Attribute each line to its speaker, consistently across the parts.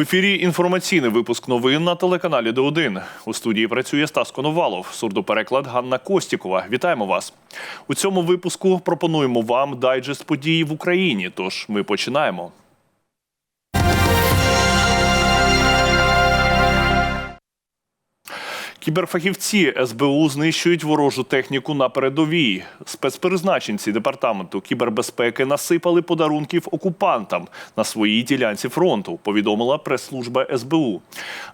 Speaker 1: Ефірі інформаційний випуск новин на телеканалі Д1. У студії працює Стас Коновалов, сурдопереклад Ганна Костікова. Вітаємо вас. У цьому випуску пропонуємо вам дайджест подій в Україні. Тож ми починаємо. Кіберфахівці СБУ знищують ворожу техніку на передовій. Спецпризначенці департаменту кібербезпеки насипали подарунків окупантам на своїй ділянці фронту. Повідомила прес-служба СБУ.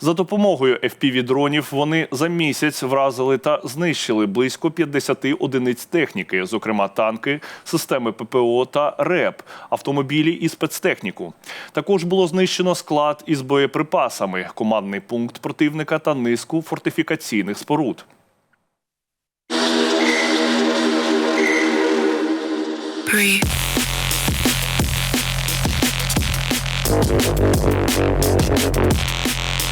Speaker 1: За допомогою FPV-дронів вони за місяць вразили та знищили близько 50 одиниць техніки, зокрема танки, системи ППО та РЕП, автомобілі і спецтехніку. Також було знищено склад із боєприпасами, командний пункт противника та низку фортифікаційних споруд.
Speaker 2: Breathe.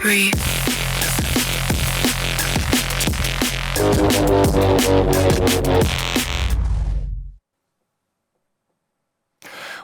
Speaker 2: Breathe.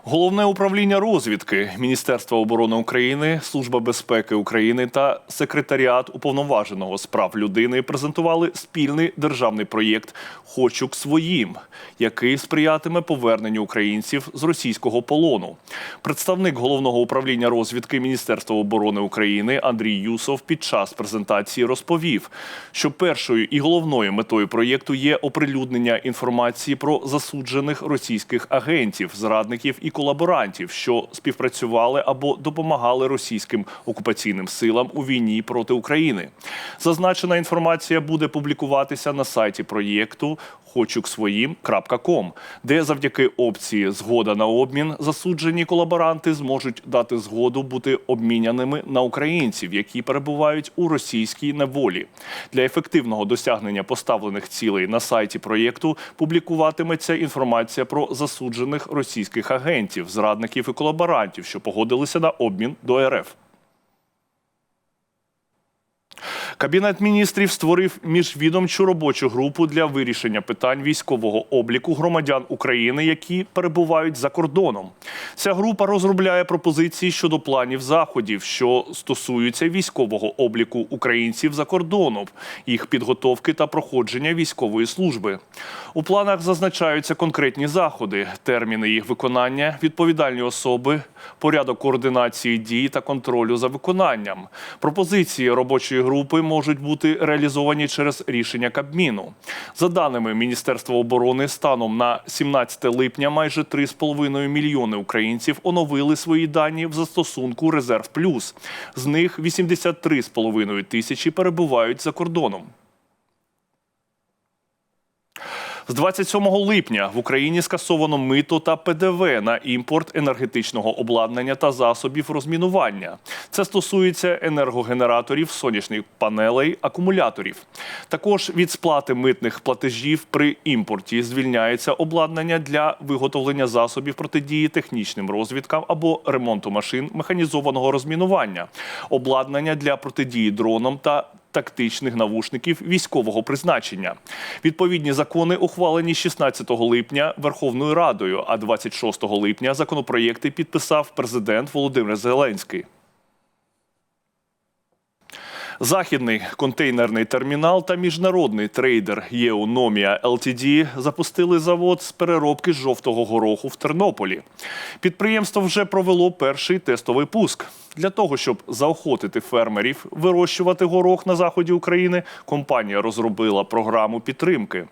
Speaker 1: Головне управління розвідки Міністерства оборони України, Служба безпеки України та секретаріат уповноваженого з прав людини презентували спільний державний проєкт Хочу к своїм, який сприятиме поверненню українців з російського полону. Представник головного управління розвідки Міністерства оборони України Андрій Юсов під час презентації розповів, що першою і головною метою проєкту є оприлюднення інформації про засуджених російських агентів, зрадників і колаборантів, що співпрацювали або допомагали російським окупаційним силам у війні проти України. Зазначена інформація буде публікуватися на сайті проєкту хочу к своїм.ком, де завдяки опції Згода на обмін засуджені колаборанти зможуть дати згоду бути обміняними на українців, які перебувають у російській неволі. Для ефективного досягнення поставлених цілей на сайті проєкту публікуватиметься інформація про засуджених російських агентів, зрадників і колаборантів, що погодилися на обмін до РФ. Кабінет міністрів створив міжвідомчу робочу групу для вирішення питань військового обліку громадян України, які перебувають за кордоном. Ця група розробляє пропозиції щодо планів заходів, що стосуються військового обліку українців за кордоном, їх підготовки та проходження військової служби. У планах зазначаються конкретні заходи, терміни їх виконання, відповідальні особи, порядок координації дій та контролю за виконанням. Пропозиції робочої групи можуть бути реалізовані через рішення Кабміну. За даними Міністерства оборони, станом на 17 липня майже 3,5 мільйони українців оновили свої дані в застосунку Резерв Плюс. З них 83,5 тисячі перебувають за кордоном. З 27 липня в Україні скасовано мито та ПДВ на імпорт енергетичного обладнання та засобів розмінування. Це стосується енергогенераторів, сонячних панелей, акумуляторів. Також від сплати митних платежів при імпорті звільняється обладнання для виготовлення засобів протидії технічним розвідкам або ремонту машин механізованого розмінування, обладнання для протидії дронам та тактичних навушників військового призначення. Відповідні закони ухвалені 16 липня Верховною Радою, а 26 липня законопроєкти підписав президент Володимир Зеленський. Західний контейнерний термінал та міжнародний трейдер Єономія ЛТД запустили завод з переробки жовтого гороху в Тернополі. Підприємство вже провело перший тестовий пуск. Для того, щоб заохотити фермерів вирощувати горох на заході України, компанія розробила програму підтримки.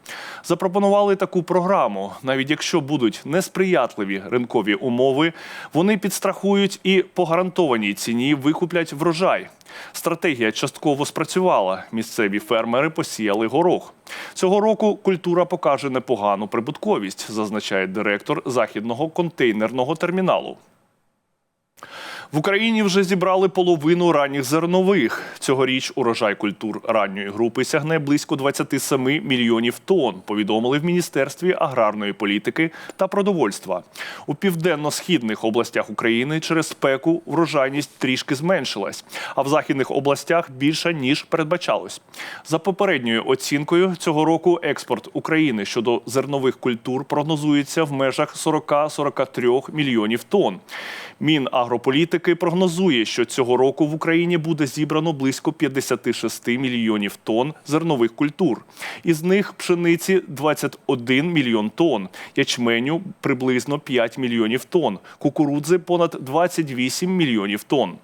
Speaker 1: Запропонували таку програму. Навіть якщо будуть несприятливі ринкові умови, вони підстрахують і по гарантованій ціні викуплять врожай. Стратегія частково спрацювала. Місцеві фермери посіяли горох. Цього року культура покаже непогану прибутковість, зазначає директор західного контейнерного терміналу. В Україні вже зібрали половину ранніх зернових. Цьогоріч урожай культур ранньої групи сягне близько 27 мільйонів тонн, повідомили в Міністерстві аграрної політики та продовольства. У південно-східних областях України через спеку врожайність трішки зменшилась, а в західних областях більша ніж передбачалось. За попередньою оцінкою цього року експорт України щодо зернових культур прогнозується в межах 40-43 мільйонів тонн. Мінагрополітики прогнозує, що цього року в Україні буде зібрано близько 56 мільйонів тонн зернових культур. Із них пшениці 21 мільйон тонн, ячменю приблизно 5 мільйонів тонн, кукурудзи понад 28 мільйонів тонн.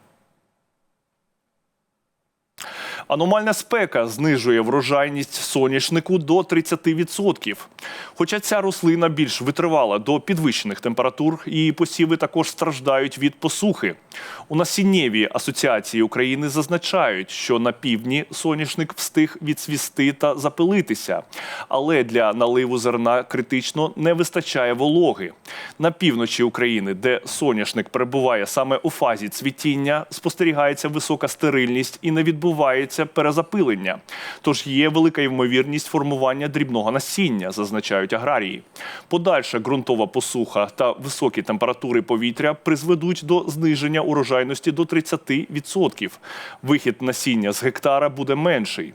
Speaker 1: Аномальна спека знижує врожайність соняшнику до 30%. Хоча ця рослина більш витривала до підвищених температур, її посіви також страждають від посухи. У насіннєвій асоціації України зазначають, що на півдні соняшник встиг відсвісти та запилитися, але для наливу зерна критично не вистачає вологи. На півночі України, де соняшник перебуває саме у фазі цвітіння, спостерігається висока стерильність і не відбувається перезапилення. Тож є велика ймовірність формування дрібного насіння, зазначають аграрії. Подальша ґрунтова посуха та високі температури повітря призведуть до зниження урожайності до 30%. Вихід насіння з гектара буде менший.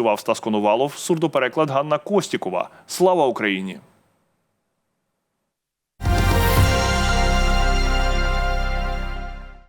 Speaker 1: працював Стас Конувалов, сурдопереклад Ганна Костікова. Слава Україні!